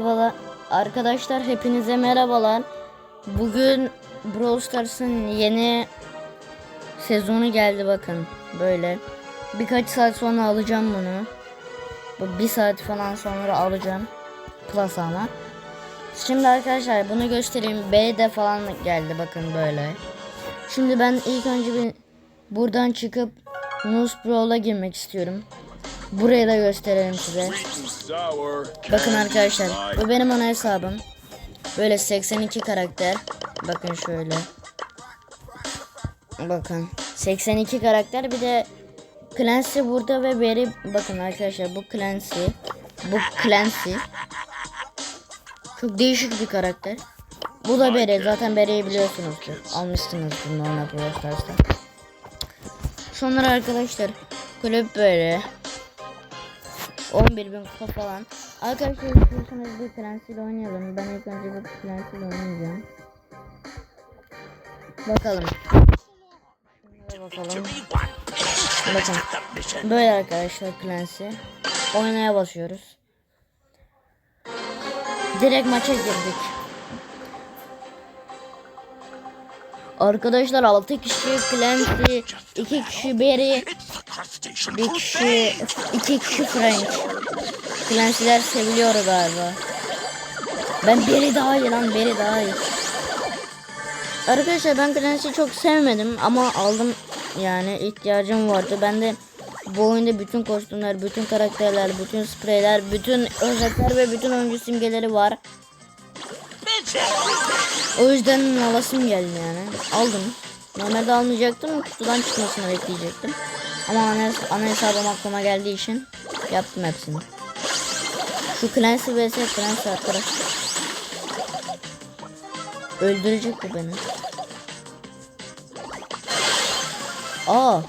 Merhabalar arkadaşlar hepinize merhabalar. Bugün Brawl Stars'ın yeni sezonu geldi bakın böyle. Birkaç saat sonra alacağım bunu. Bu bir saat falan sonra alacağım. Plus ama. Şimdi arkadaşlar bunu göstereyim. B'de falan geldi bakın böyle. Şimdi ben ilk önce bir buradan çıkıp Nus Brawl'a girmek istiyorum. Burayı da gösterelim size. Bakın arkadaşlar bu benim ana hesabım. Böyle 82 karakter. Bakın şöyle. Bakın 82 karakter bir de Clancy burada ve Berry bakın arkadaşlar bu Clancy. Bu Clancy. Çok değişik bir karakter. Bu da Berry. Zaten Berry'i biliyorsunuzdur. Almışsınızdır normal Brawl Stars'ta. Sonra arkadaşlar kulüp böyle. 11 bin kupa falan. Arkadaşlar istiyorsanız bir ile oynayalım. Ben ilk önce bir ile oynayacağım. Bakalım. Şunlara bakalım. Bakın. Böyle arkadaşlar Clancy. Oynaya basıyoruz. Direkt maça girdik. Arkadaşlar 6 kişi Clancy, 2 kişi Berry, bir kişi, iki kişi Frank. Clancy'ler seviliyor galiba. Ben Berry daha iyi lan, Berry daha iyi. Arkadaşlar ben Clancy'yi çok sevmedim ama aldım yani ihtiyacım vardı. Ben de bu oyunda bütün kostümler, bütün karakterler, bütün spreyler, bütün özetler ve bütün oyuncu simgeleri var. O yüzden alasım geldi yani. Aldım. Normalde almayacaktım. Kutudan çıkmasını bekleyecektim. Ama ana, ana hesabım aklıma geldiği için yaptım hepsini. Şu Clancy vs Clancy arkadaş. Öldürecek bu beni. Aa,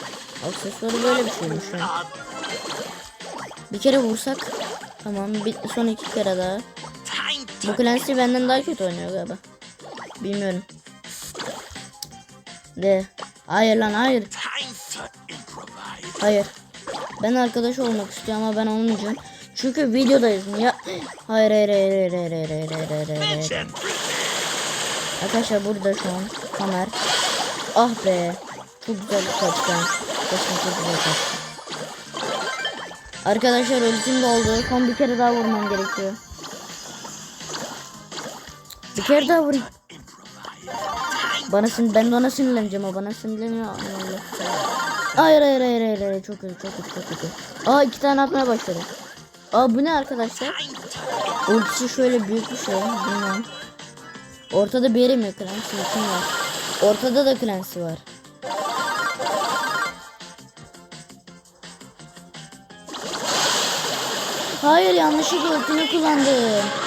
aksesuarı böyle bir şeymiş. Bir kere vursak tamam. Bir, son iki kere daha. Bu Clancy benden daha kötü oynuyor galiba. Bilmiyorum. De. Hayır lan hayır. Hayır. Ben arkadaş olmak istiyorum ama ben olmayacağım. Çünkü videodayız. Ya hayır hayır hayır hayır hayır hayır hayır hayır hayır hayır. Arkadaşlar burada şu an Kamer. Ah be. Çok güzel kaçtı. Kaçtı çok güzel kaçtı. Arkadaşlar ultim doldu. Son bir kere daha vurmam gerekiyor. Bir kere daha vurayım. Bana sin ben de ona sinirleneceğim o bana sinirleniyor. Hayır hayır hayır hayır hayır çok kötü çok kötü çok kötü. Aa iki tane atmaya başladı. Aa bu ne arkadaşlar? Ultisi şöyle büyük bir şey. Bilmiyorum. Ortada bir yeri mi? Clancy kim var? Ortada da Clancy var. Hayır yanlışlıkla ultimi kullandım.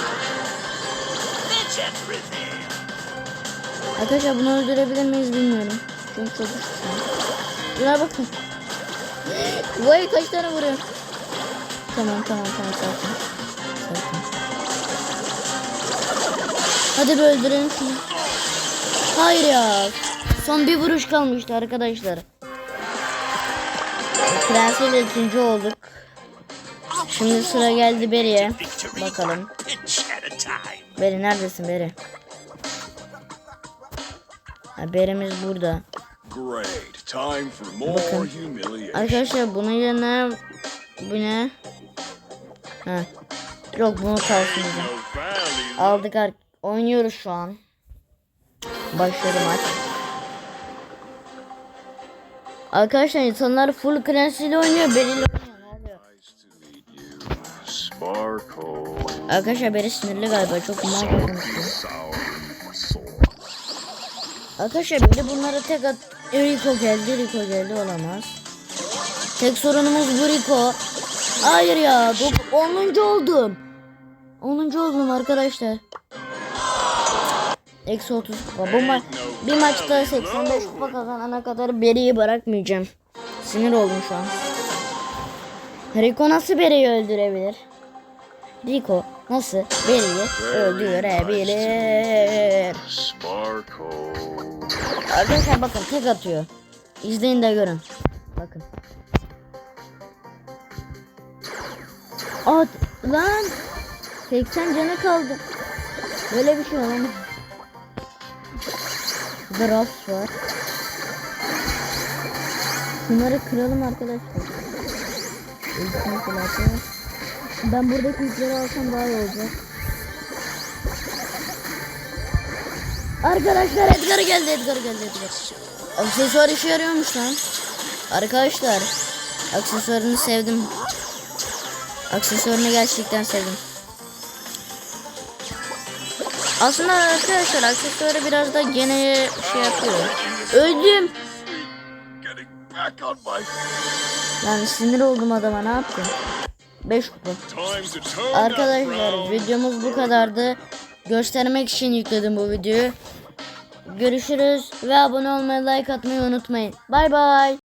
Arkadaşlar bunu öldürebilir miyiz bilmiyorum. Çünkü çok. Şuna bakın. Vay kaç tane vuruyor. Tamam tamam tamam sakin. Sakin. Hadi bir öldürelim şunu. Hayır ya. Son bir vuruş kalmıştı arkadaşlar. Prensiyle ikinci olduk. Şimdi sıra geldi Beri'ye. Bakalım. Beri neredesin Beri? Ha, Berimiz burada. Great. Time for more Bakın. Arkadaşlar bunun yerine bu ne? Ha. Yok bunu kalsın. Aldık oynuyoruz şu an. Başladı maç. Arkadaşlar insanlar full Clancy ile oynuyor. Beri ile oynuyor. Ne oluyor? Arkadaşlar Beri sinirli galiba. Çok mal konuşuyor. Arkadaşlar bir de bunlara tek at... Rico geldi, Rico geldi olamaz. Tek sorunumuz bu Rico. Hayır ya, 10. oldum. 10. oldum arkadaşlar. Eksi 30 kupa. Bu ma bir maçta 85 kupa kazanana kadar Beri'yi bırakmayacağım. Sinir oldum şu an. Rico nasıl Beri'yi öldürebilir? Rico nasıl Beri'yi öldürebilir? Arkadaşlar bakın tek atıyor. İzleyin de görün. Bakın. At lan. 80 canı kaldı. Böyle bir şey olamaz. Drops var. Bunları kıralım arkadaşlar. Kıralım. Ben buradaki yükleri alsam daha iyi olacak. Arkadaşlar Edgar geldi Edgar geldi Edgar. Aksesuar işe yarıyormuş lan. Arkadaşlar aksesuarını sevdim. Aksesuarını gerçekten sevdim. Aslında arkadaşlar aksesuarı biraz da gene şey yapıyor. Öldüm. Yani sinir oldum adama ne yaptım? 5 kupa. Arkadaşlar videomuz bu kadardı. Göstermek için yükledim bu videoyu. Görüşürüz ve abone olmayı like atmayı unutmayın. Bay bay.